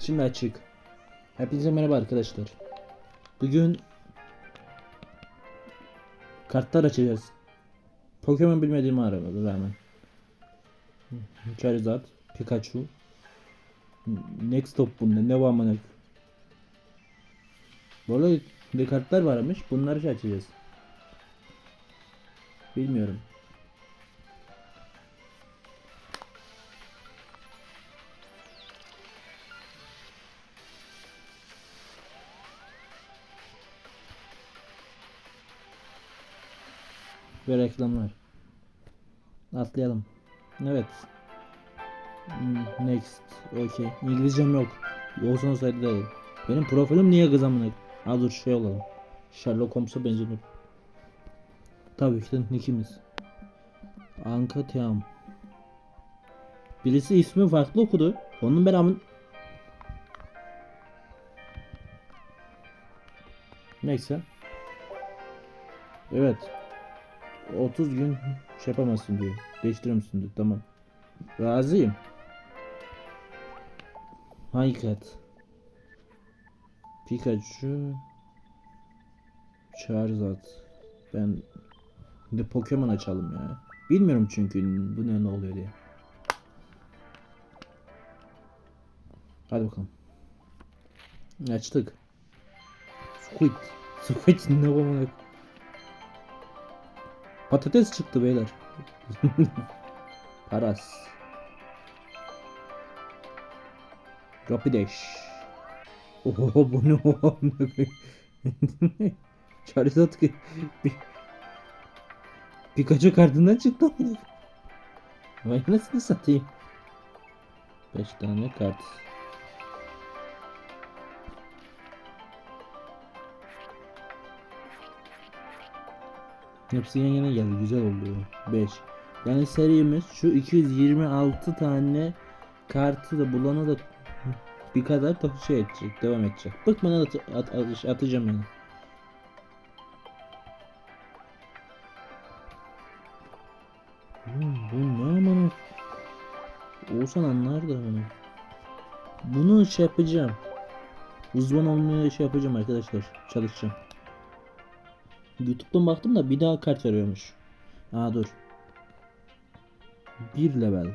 Şimdi açık. Hepinize merhaba arkadaşlar. Bugün kartlar açacağız. Pokemon bilmediğimi aramadı rağmen. Charizard, Pikachu. Next Top bunda ne var amına? Böyle kartlar varmış. Bunları şey açacağız. Bilmiyorum. Ve reklamlar. Atlayalım. Evet. Next. Okay. İngilizcem yok. Olsun olsaydı da. Benim profilim niye kız amına? Ha dur şey olalım. Sherlock Holmes'a benziyor. Tabii işte nickimiz. Anka Team. Birisi ismi farklı okudu. Onun beramın... Neyse. Evet. 30 gün şey yapamazsın diyor. Değiştiremezsin diyor. Tamam. Razıyım. Hakikat. Pikachu. Charizard. Ben de Pokemon açalım ya. Bilmiyorum çünkü bu ne ne oluyor diye. Hadi bakalım. Açtık. Squid. Squid ne bu? Patates çıktı beyler. Paras. Rapidash. Oho bu ne o? Charizard Pikachu kartından çıktı? Vay nasıl satayım? 5 tane kart. Hepsi yan yana geldi. Güzel oldu. 5. Yani serimiz şu 226 tane kartı da bulana da bir kadar da şey edecek. Devam edecek. Bıkmadan at, at, at, atacağım yani. Bu ne aman Oğuzhan anlar da bunu. Bunu şey yapacağım. Uzman olmaya şey yapacağım arkadaşlar. Çalışacağım. YouTube'dan baktım da bir daha kart veriyormuş. Aa dur. Bir level.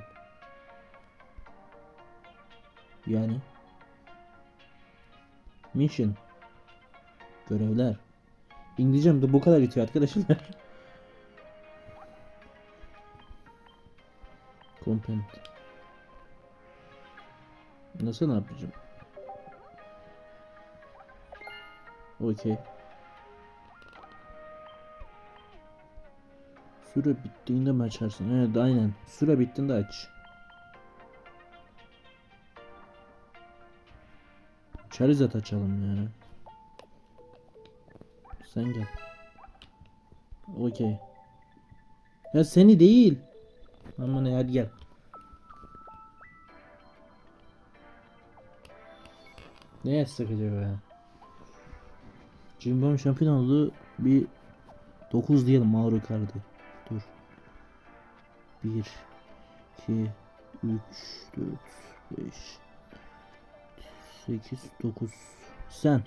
Yani. Mission. Görevler. İngilizcem de bu kadar bitiyor arkadaşlar. Content. Nasıl ne yapacağım? Okey. Süre bittiğinde mi açarsın? Evet aynen. Süre bittiğinde aç. Charizard açalım ya. Sen gel. Okey. Ya seni değil. Aman ne hadi gel. Ne yazsak acaba ya? Cimbom şampiyon oldu. Bir 9 diyelim Mauro Cardi. Dur. 1 2 3 4 5 8 9 Sen.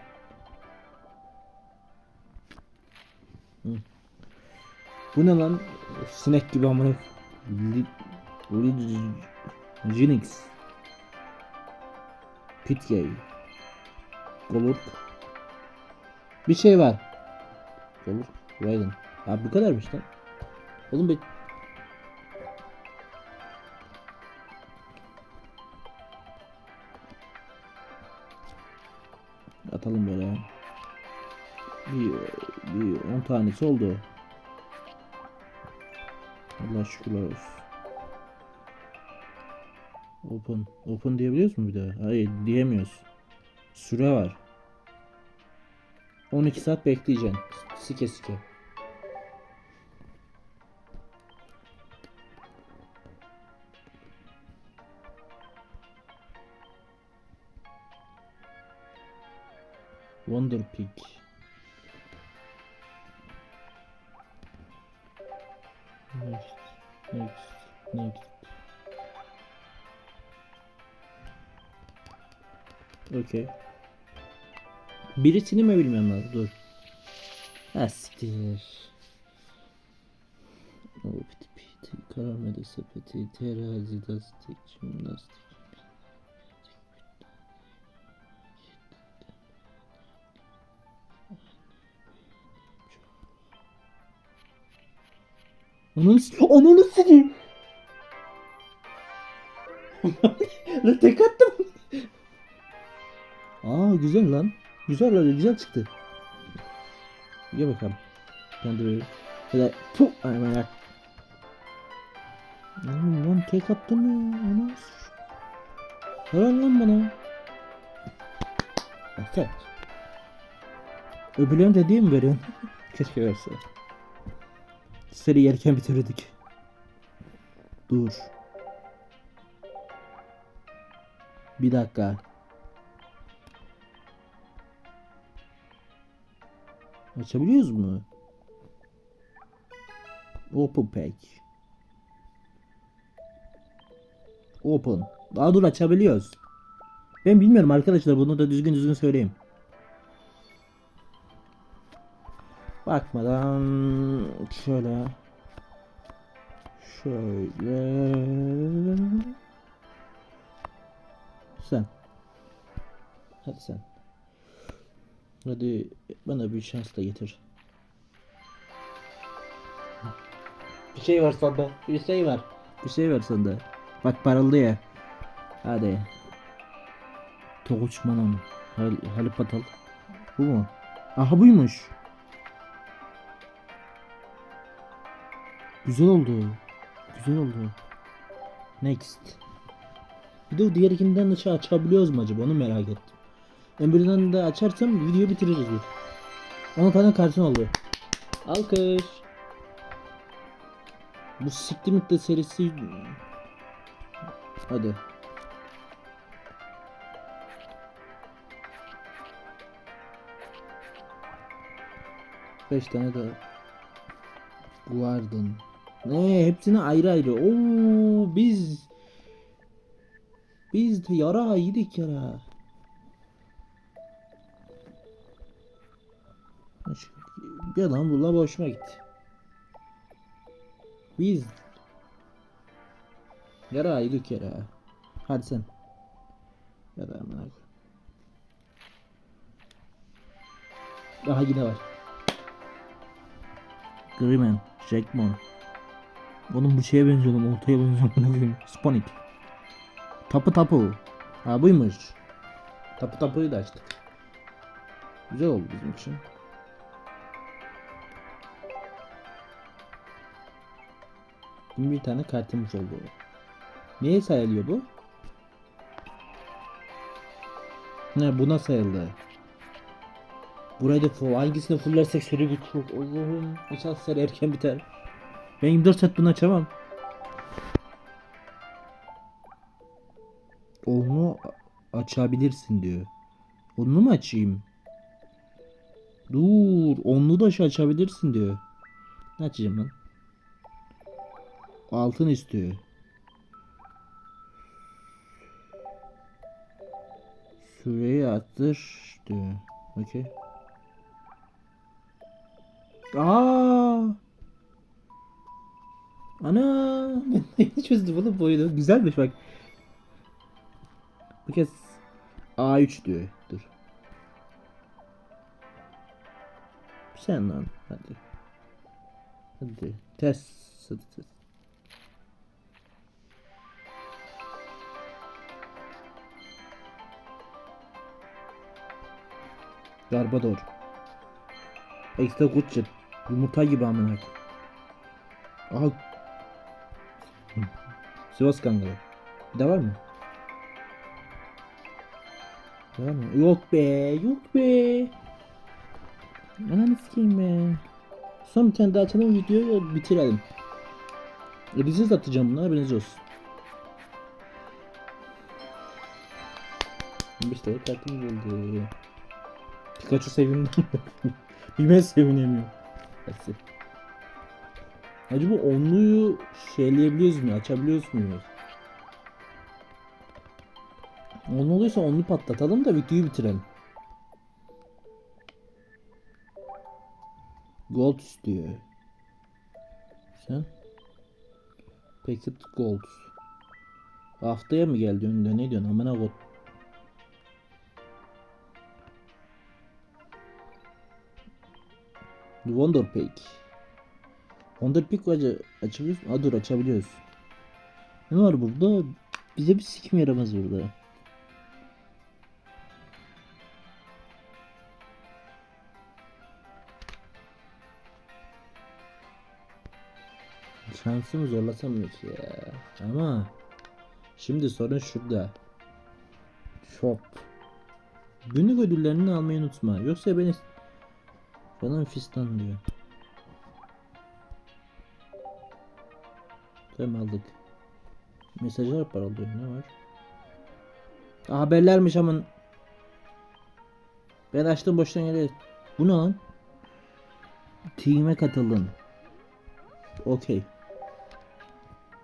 Hı. Bu ne lan? Sinek gibi amına. Jinx. Pitgay. Golurk. Bir şey var. Golurk. Raiden. Abi bu kadarmış lan. Oğlum bir atalım böyle. Bir, bir 10 tanesi oldu. Allah şükürler olsun. Open. Open diyebiliyoruz mu bir daha? Hayır diyemiyoruz. Süre var. 12 saat bekleyeceksin. Sike sike. Wonder Pig. Next, next, next. Okey. Birisini mi bilmem lazım? Dur. Ha siktir. O piti. Karamele sepeti. Terazi dastik. Jimnastik. Ananı Ananı sikeyim. Lan tek attım. Aa güzel lan. Güzel öyle güzel çıktı. Gel bakalım. Ben de böyle. Puh. Ay ayak. Oğlum lan tek attım ya. Ana. Helal lan bana. Evet. Öbürlerini de değil mi veriyorsun? Keşke verse. Seri yerken bitirdik. Dur. Bir dakika. Açabiliyoruz mu? Open page. Open. Daha dur açabiliyoruz. Ben bilmiyorum arkadaşlar bunu da düzgün düzgün söyleyeyim. Bakmadan şöyle şöyle. Sen. Hadi sen. Hadi bana bir şans da getir. Bir şey var sende bir şey var. Bir şey var sende. Bak parıldı ya. Hadi. Toguç manam Hal, Halip Atal bu mu? Aha buymuş Güzel oldu. Güzel oldu. Next. Bir de diğer ikinden de şey açabiliyoruz mu acaba onu merak ettim. Öbüründen de açarsam videoyu bitiririz. bir. 10 tane kartın oldu. Alkış. Bu Siktimit serisi Hadi. Beş tane daha. Guardın. Ne hepsini ayrı ayrı. Oo biz biz de yara yedik yara. Bir adam bula boşuma gitti. Biz yara yedik yara. Hadi sen. Ya da amına. Daha yine var. Greyman, Jackmon. Onun bu şeye benziyor lan, oltaya benziyor buna koyayım. Sponik. Tapu tapu. Ha buymuş. Tapu tapuyu da açtık. Güzel oldu bizim için. Bir tane kartımız oldu. Neye sayılıyor bu? Ne buna sayıldı. Burayı da full, hangisini fullersek seri bir çok Allah'ım inşallah erken biter. Ben 24 saat bunu açamam. Onu açabilirsin diyor. Onu mu açayım? Dur, onlu da şey açabilirsin diyor. Ne açacağım lan? Altın istiyor. Süreyi arttır diyor. Okey. Aa! Ana! Ben çözdüm bunu boyunu. Güzelmiş bak. Bu kez A3 diyor. Dur. Sen lan hadi. Hadi. Test. Hadi test. Garbador. Ekstra Gucci. Yumurta gibi amına. Aha. Sivas Kangalı. Bir de var mı? Var mı? Yok be, yok be. Ananı sikeyim be. Son bir tane daha açalım videoyu bitirelim. Ücretsiz atacağım bunları haberiniz olsun. 15 tane kartım geldi. Pikachu sevindi. Bilmem sevinemiyor. Neyse. Acaba onluyu şeyleyebiliyoruz mu? Açabiliyoruz muyuz? On oluyorsa onu patlatalım da videoyu bitirelim. Gold istiyor. Sen? Packet Gold. Haftaya mı geldi önünde ne diyorsun amına kod. Wonder Pack. Wonder Pack acı açabiliyoruz? Ha dur açabiliyoruz. Ne var burada? Bize bir sikim yaramaz burada. Şansımı zorlasam mı ki ya? Ama şimdi sorun şurada. Shop. Günlük ödüllerini almayı unutma. Yoksa beni falan fistan diyor. Tamam aldık. Mesajlar paralıyor ne var? Aa, haberlermiş ama ben açtım boştan yere. Bu ne lan? Team'e katıldın. Okey.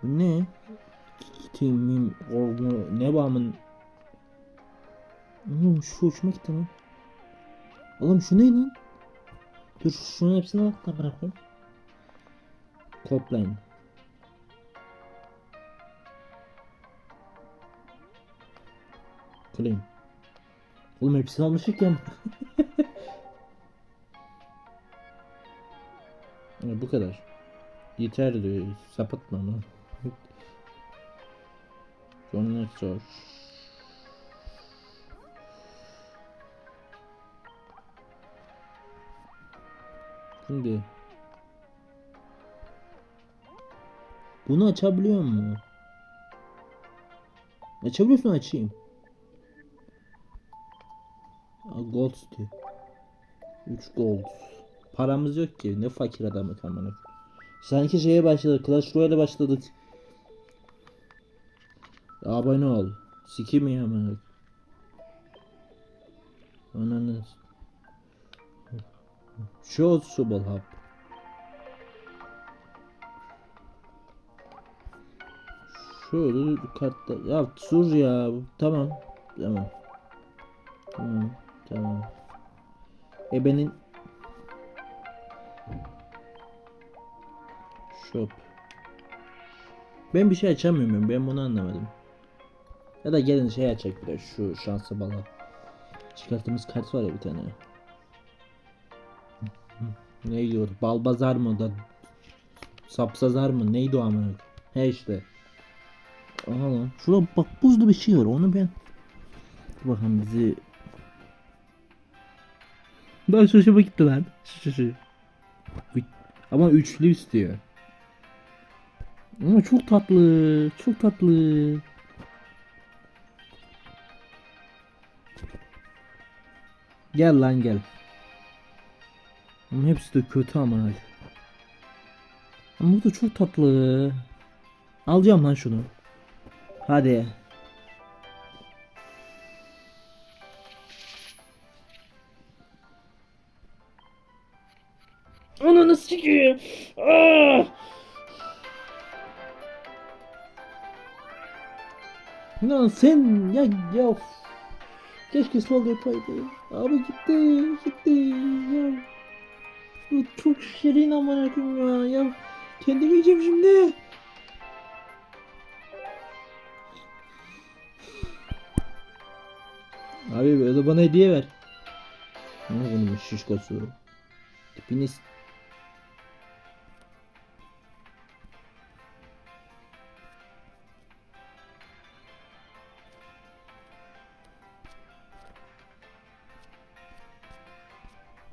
Bu ne? Team'im orgu ne bağımın Oğlum şu hoşuma gitti lan. Oğlum şu ne lan? Dur şunun hepsini da bırakayım. Copline. Claim. Oğlum hepsini almışık ya. Bu kadar. Yeter diyor. Sapıtma lan. John Nestor. Şimdi bunu açabiliyor mu? Açabiliyorsun açayım. Gold diyor. 3 gold. Paramız yok ki. Ne fakir adamı amına. Sanki şeye başladık. Clash Royale'e başladık. Abone ol. Sikim ya amına. Ananı. Show Subal Hub. Şöyle kartta. Ya sur ya. Tamam. Tamam. Tamam. Tamam. Ebenin Shop. Ben bir şey açamıyorum. Ben bunu anlamadım. Ya da gelin şey açacak biraz şu şansı bala. Çıkarttığımız kart var ya bir tane. Neydi o? Balbazar mı da Sapsazar mı? Neydi o amına? He işte. Aha lan. Şurada bak buzlu bir şey var. Onu ben Dur bakalım bizi Ben şu hoşuma gitti lan. Uy. Ama üçlü istiyor. Ama çok tatlı. Çok tatlı. Gel lan gel. Ama hepsi de kötü ama. Ama bu da çok tatlı. Alacağım lan şunu. Hadi. Ananı sikeyim. Ah! Lan sen ya ya keşke sol yapaydı. Abi gitti gitti ya. Bu çok şirin koyayım ya. Ya kendimi yiyeceğim şimdi. Abi böyle bana hediye ver. Ne bunun şişkosu? Tipiniz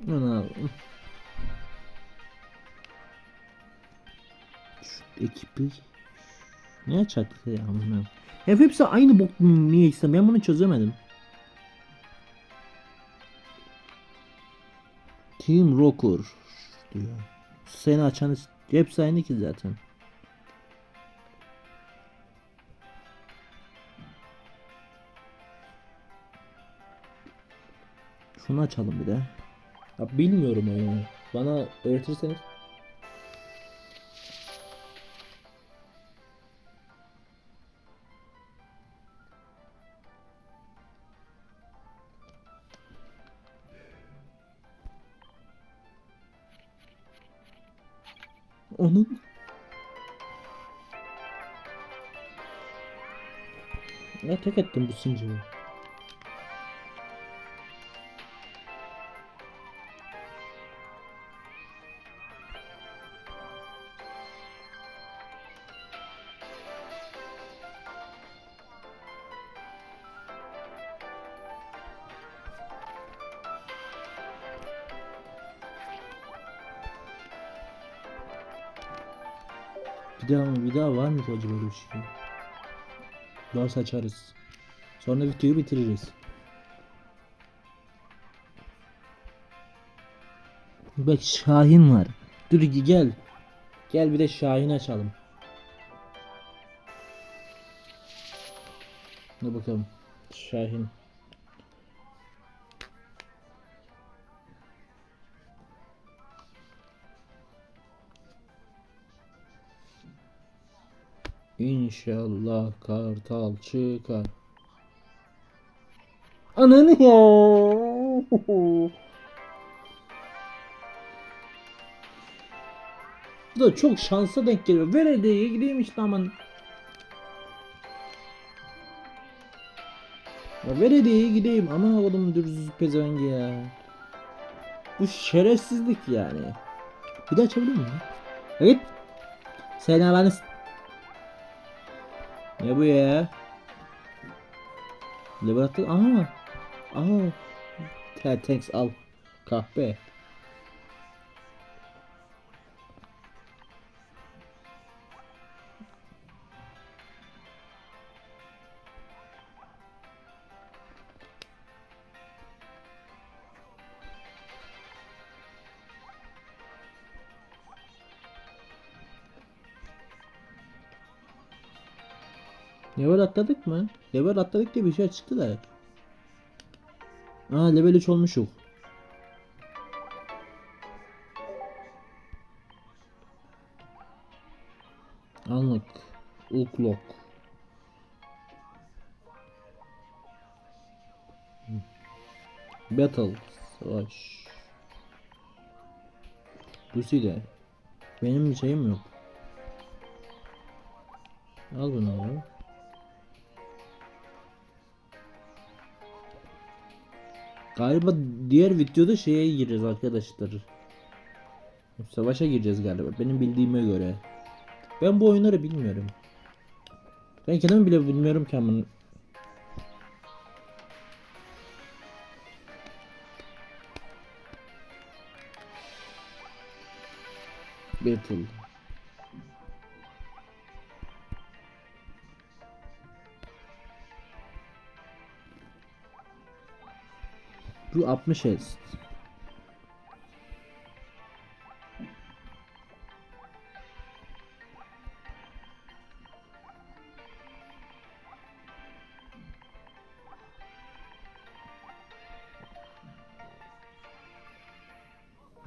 Onu al. Şu ekibi ne açacaktık ya bunu? Hep hepsi aynı bok niye istem? Ben bunu çözemedim. Team Rocker diyor. Seni açan hepsi aynı ki zaten. Şunu açalım bir de. Ya bilmiyorum oyunu. Bana öğretirseniz. Onun Ne tek ettim bu sincimi. Bir daha mı? Bir daha var mı acaba böyle bir şey? Varsa açarız. Sonra videoyu bitiririz. Bak Şahin var. Dur gel. Gel bir de Şahin açalım. Ne bakalım. Şahin. İnşallah kartal çıkar. Ananı ya. Bu da çok şansa denk geliyor. Ver hediyeyi gideyim işte aman. Ya ver hediyeyi gideyim. Aman oğlum dürzüz pezevengi ya. Bu şerefsizlik yani. Bir daha açabilir miyim? Evet. Sen ne bu ya? Ne bıraktın? Aha. Aha. Te thanks al. Kahpe. Level atladık diye bir şey çıktı da. Aa level 3 olmuşuk. Anlık. Uklok. Battle. Savaş. Lucy. Benim bir şeyim yok. Al bunu abi. Galiba diğer videoda şeye gireceğiz arkadaşlar. Savaşa gireceğiz galiba. Benim bildiğime göre. Ben bu oyunları bilmiyorum. Ben kendim bile bilmiyorum ki ama. Battle. Bu 60 es.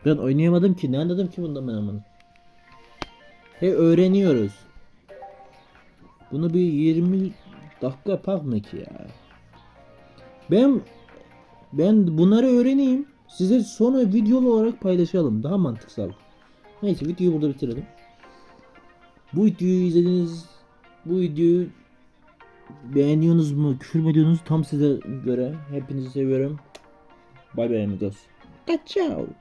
Ben oynayamadım ki. Ne anladım ki bundan ben aman. He öğreniyoruz. Bunu bir 20 dakika yapak mı ki ya? Ben ben bunları öğreneyim. Size sonra videolu olarak paylaşalım. Daha mantıksal. Neyse videoyu burada bitirelim. Bu videoyu izlediniz. Bu videoyu beğeniyorsunuz mu? Küfür ediyorsunuz? Tam size göre. Hepinizi seviyorum. Bay bay amigos. Ciao.